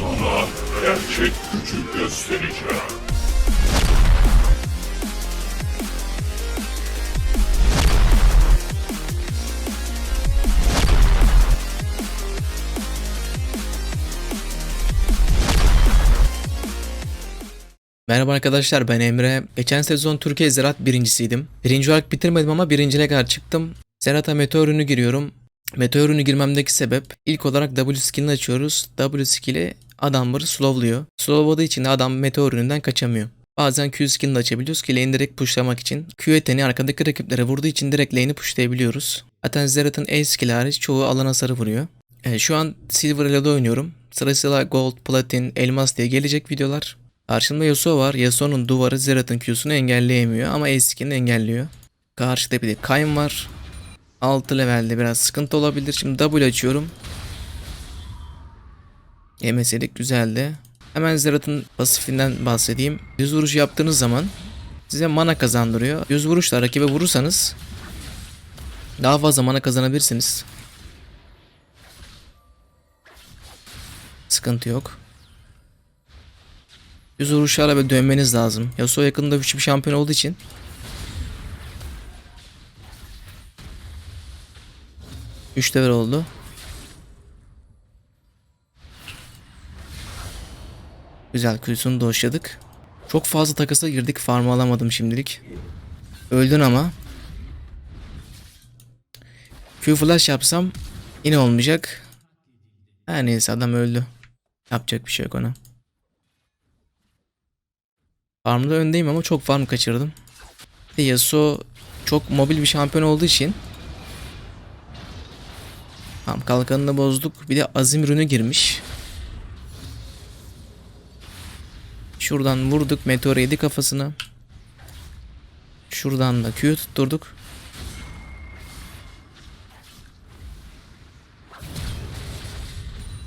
Sana gerçek gücü göstereceğim. Merhaba arkadaşlar ben Emre. Geçen sezon Türkiye Ziraat birincisiydim. Birinci olarak bitirmedim ama birinciliğe kadar çıktım. Ziraat'a meteor ürünü giriyorum. Meteor ürünü girmemdeki sebep ilk olarak W skillini açıyoruz. W skill'i adamları slowluyor. Slowladığı için de adam meteor ürününden kaçamıyor. Bazen Q skillini açabiliyoruz ki lane'i direkt pushlamak için. Q yeteneği arkadaki rakiplere vurduğu için direkt lane'i pushlayabiliyoruz. Zaten Zerath'ın A skill'i hariç çoğu alan hasarı vuruyor. Ee, şu an Silver Elo'da oynuyorum. Sırasıyla Gold, Platin, Elmas diye gelecek videolar. Karşımda Yasuo var. Yasuo'nun duvarı Zerath'ın Q'sunu engelleyemiyor ama Ace engellüyor. Karşıda bir de Kayn var. 6 levelde biraz sıkıntı olabilir. Şimdi W açıyorum. Yemeseydik güzeldi. Hemen Zerath'ın pasifinden bahsedeyim. Düz vuruş yaptığınız zaman size mana kazandırıyor. Düz vuruşla rakibe vurursanız daha fazla mana kazanabilirsiniz. Sıkıntı yok. Düz vuruşlarla böyle dönmeniz lazım. Yasuo yakında güçlü bir şampiyon olduğu için. Üç level oldu. Güzel kuyusunu doşladık. Çok fazla takasa girdik. Farmı alamadım şimdilik. Öldün ama. Q flash yapsam yine olmayacak. Her neyse adam öldü. Yapacak bir şey yok ona. Farmda öndeyim ama çok farm kaçırdım. Yasuo çok mobil bir şampiyon olduğu için Tamam kalkanını bozduk. Bir de azim rünü girmiş. Şuradan vurduk. Meteor yedi kafasına. Şuradan da Q tutturduk.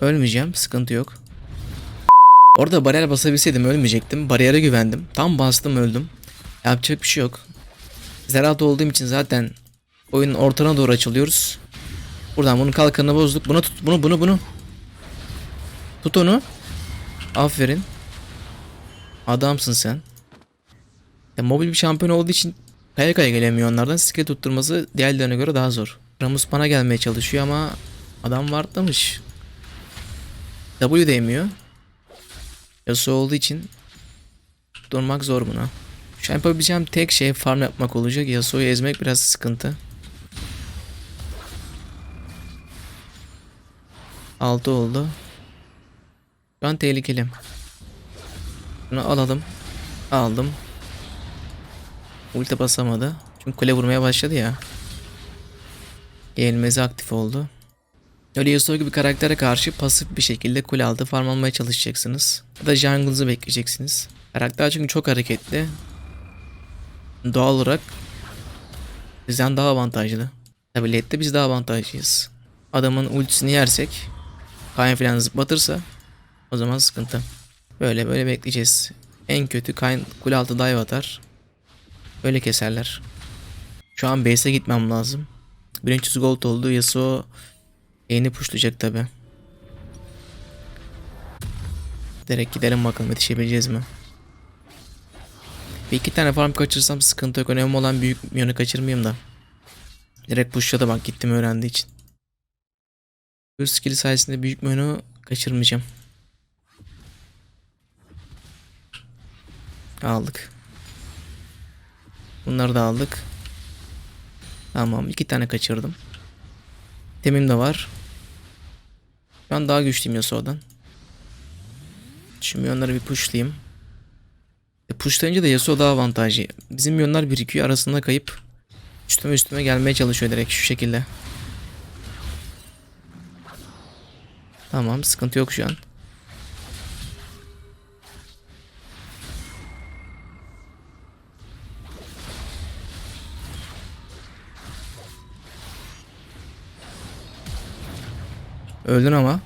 Ölmeyeceğim. Sıkıntı yok. Orada bariyer basabilseydim ölmeyecektim. Bariyere güvendim. Tam bastım öldüm. Yapacak bir şey yok. Zeraat olduğum için zaten oyunun ortana doğru açılıyoruz. Buradan bunun kalkanını bozduk. Bunu tut. Bunu bunu bunu. Tut onu. Aferin. Adamsın sen. Ya, mobil bir şampiyon olduğu için kaya kaya gelemiyor onlardan. Skill tutturması diğerlerine göre daha zor. Ramus bana gelmeye çalışıyor ama adam vartlamış. W değmiyor. Yasuo olduğu için durmak zor buna. Şu an yapabileceğim tek şey farm yapmak olacak. Yasuo'yu ezmek biraz sıkıntı. 6 oldu. Şu an tehlikeli. Bunu alalım. Aldım. Ulti basamadı. Çünkü kule vurmaya başladı ya. Gelmezi aktif oldu. Öyle Yasuo gibi karaktere karşı pasif bir şekilde kule altı farm almaya çalışacaksınız. Ya da jungle'ınızı bekleyeceksiniz. Karakter çünkü çok hareketli. Doğal olarak bizden daha avantajlı. Tabi late'de biz daha avantajlıyız. Adamın ultisini yersek Kayn falan zıplatırsa o zaman sıkıntı. Böyle böyle bekleyeceğiz. En kötü Kayn kule altı dive atar. Böyle keserler. Şu an base'e gitmem lazım. 1300 gold oldu. Yasuo Yeni pushlayacak tabi. Direkt gidelim bakalım yetişebileceğiz mi? Bir iki tane farm kaçırsam sıkıntı yok. Önemli olan büyük yönü kaçırmayayım da. Direkt pushladı bak gittim öğrendiği için. Bu skill sayesinde büyük menü kaçırmayacağım. Aldık. Bunları da aldık. Tamam iki tane kaçırdım. Temim de var. Ben daha güçlüyüm Yasuo'dan. Şimdi onları bir pushlayayım. E pushlayınca da Yasuo daha avantajlı. Bizim milyonlar birikiyor arasında kayıp üstüme üstüme gelmeye çalışıyor direkt şu şekilde. Tamam sıkıntı yok şu an. Öldün ama.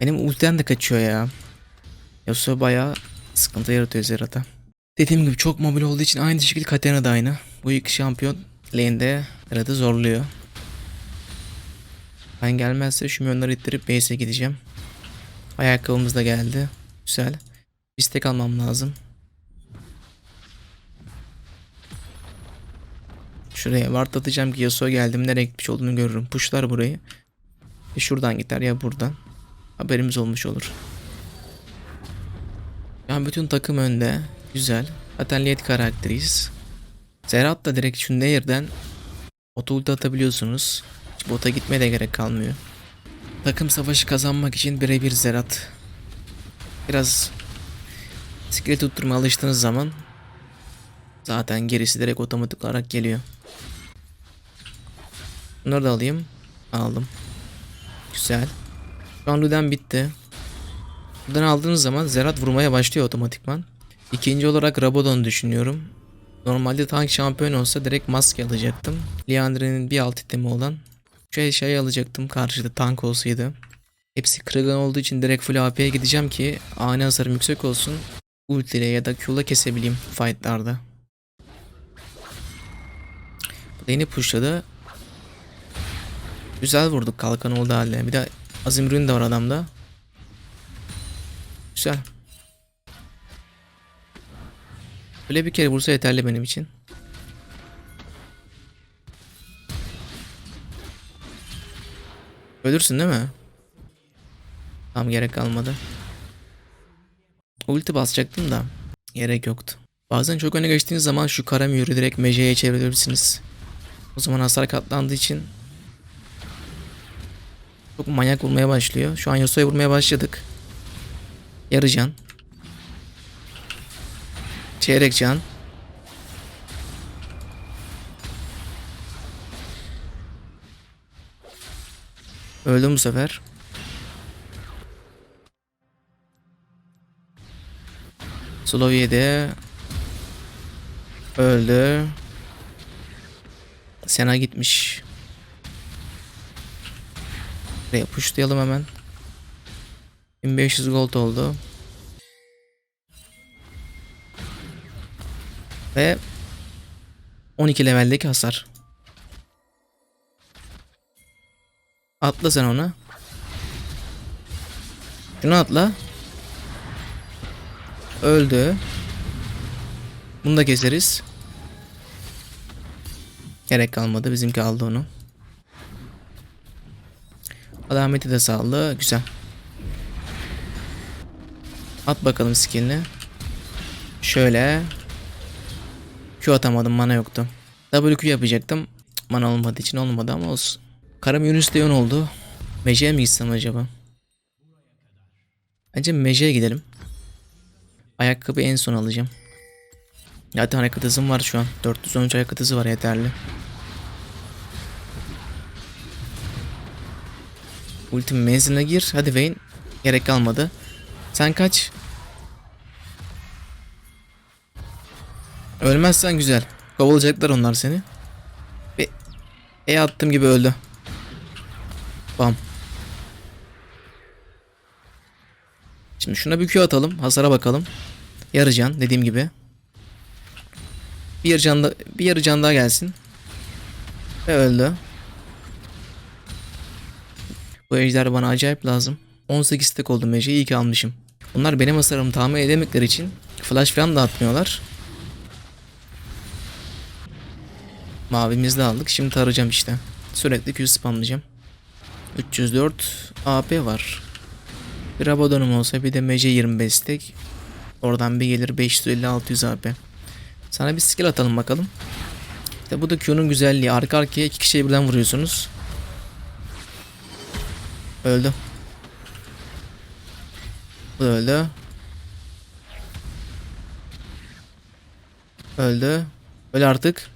Benim ultiden de kaçıyor ya. Yasuo bayağı sıkıntı yaratıyor Zerat'a. Dediğim gibi çok mobil olduğu için aynı şekilde Katarina da aynı. Bu iki şampiyon lane'de Zerat'ı zorluyor. Ben gelmezse şu milyonları ittirip base'e gideceğim. Ayakkabımız da geldi. Güzel. İstek almam lazım. Şuraya ward atacağım ki Yasuo geldim nereye gitmiş olduğunu görürüm. Pushlar burayı. E şuradan gider ya buradan. Haberimiz olmuş olur. Yani bütün takım önde. Güzel. Zaten lead karakteriyiz. Zerat da direkt şu Nehir'den Ota ulti atabiliyorsunuz. Hiç bota gitmeye de gerek kalmıyor. Takım savaşı kazanmak için birebir Zerat. Biraz skill tutturma alıştığınız zaman zaten gerisi direkt otomatik olarak geliyor. Bunları da alayım. Aldım. Güzel. Şu an Luden bitti. Buradan aldığınız zaman Zerat vurmaya başlıyor otomatikman. İkinci olarak Rabadon düşünüyorum. Normalde tank şampiyon olsa direkt maske alacaktım. Liandre'nin bir alt itemi olan şu eşyayı alacaktım karşıda tank olsaydı. Hepsi kırılgan olduğu için direkt full AP'ye gideceğim ki ani hasarım yüksek olsun. Ulti ile ya da Q'la kesebileyim fightlarda. Yeni pushladı. Güzel vurduk kalkan oldu halde. Bir de Azim Rün de var adamda. Güzel. Böyle bir kere vursa yeterli benim için. Ölürsün değil mi? Tam gerek kalmadı. Ulti basacaktım da gerek yoktu. Bazen çok öne geçtiğiniz zaman şu kara mühürü direkt meceye çevirebilirsiniz. O zaman hasar katlandığı için çok manyak vurmaya başlıyor. Şu an Yasuo'ya vurmaya başladık. Yarı. Çeyrek can. Öldüm bu sefer. Slovya'da öldü. Sena gitmiş. Buraya pushlayalım hemen. 1500 gold oldu. Ve 12 leveldeki hasar. Atla sen ona. Şunu atla. Öldü. Bunu da keseriz. Gerek kalmadı. Bizimki aldı onu. Alameti de sağlı. Güzel. At bakalım skillini. Şöyle. Q atamadım mana yoktu. WQ yapacaktım. Mana olmadığı için olmadı ama olsun. Karam Yunus Leon oldu. Mece'ye mi gitsem acaba? Bence Mece'ye gidelim. Ayakkabı en son alacağım. Zaten ayakkabı hızım var şu an. 413 ayakkabı hızı var yeterli. Ultim menziline gir. Hadi Vayne. Gerek kalmadı. Sen kaç. Ölmezsen güzel. Kovalayacaklar onlar seni. Ve E attığım gibi öldü. Bam. Şimdi şuna bir Q atalım. Hasara bakalım. Yarı can dediğim gibi. Bir can da, bir yarı can daha gelsin. Ve öldü. Bu ejder bana acayip lazım. 18 stack oldu mece iyi ki almışım. Bunlar benim hasarımı tahmin edemekleri için flash falan da atmıyorlar. Mavimizi de aldık. Şimdi tarayacağım işte. Sürekli Q spamlayacağım. 304 AP var. Bir Rabadon'um olsa bir de MC 25 stack. Oradan bir gelir 550-600 AP. Sana bir skill atalım bakalım. İşte bu da Q'nun güzelliği. Arka arkaya iki kişiyi birden vuruyorsunuz. Öldü. Bu da öldü. Öldü. Öl artık.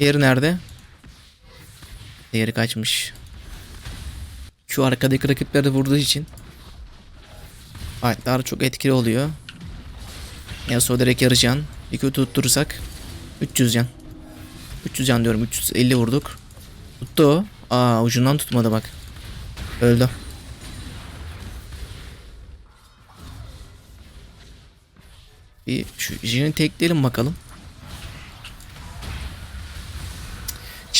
Diğeri nerede? Diğeri kaçmış. Şu arkadaki rakipleri vurduğu için fightlar çok etkili oluyor. Yasuo direkt yarı can. Kötü tutturursak 300 can. 300 can diyorum 350 vurduk. Tuttu o. Aa ucundan tutmadı bak. Öldü. Bir şu Jin'i tekleyelim bakalım.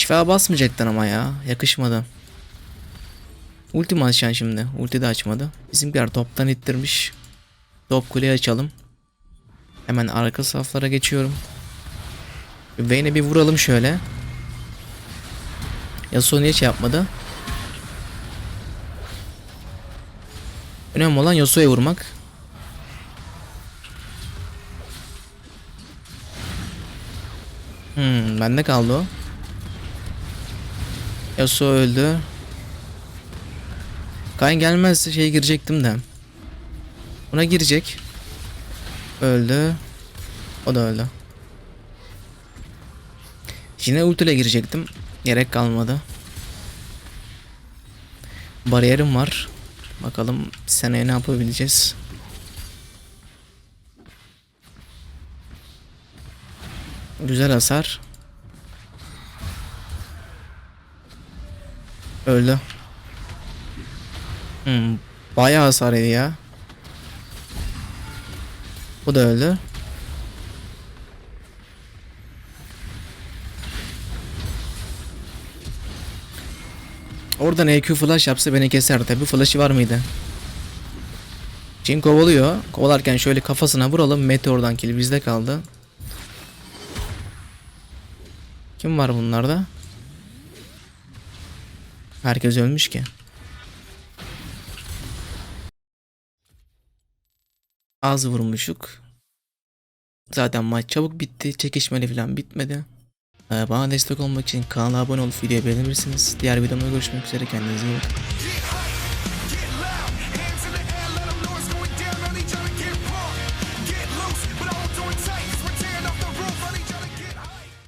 Şifa basmayacaktın ama ya. Yakışmadı. Ulti mi şimdi? Ulti de açmadı. Bizimkiler toptan ittirmiş. Top kuleyi açalım. Hemen arka saflara geçiyorum. Vayne'e bir vuralım şöyle. Yasuo niye şey yapmadı? Önemli olan Yasuo'ya vurmak. Hmm, bende kaldı o. Yasuo öldü. Kayn gelmezse şey girecektim de. Buna girecek. Öldü. O da öldü. Yine ultiyle girecektim. Gerek kalmadı. Bariyerim var. Bakalım seneye ne yapabileceğiz. Güzel hasar. Öldü. Hmm, bayağı hasar yedi ya. Bu da öldü. Oradan EQ flash yapsa beni keser tabi. Flash'ı var mıydı? Jin kovalıyor. Kovalarken şöyle kafasına vuralım. Meteor'dan kill bizde kaldı. Kim var bunlarda? Herkes ölmüş ki. Az vurmuşuk. Zaten maç çabuk bitti. Çekişmeli falan bitmedi. Ee, Bana destek olmak için kanala abone olup videoyu beğenebilirsiniz. Diğer videomda görüşmek üzere. Kendinize iyi bakın.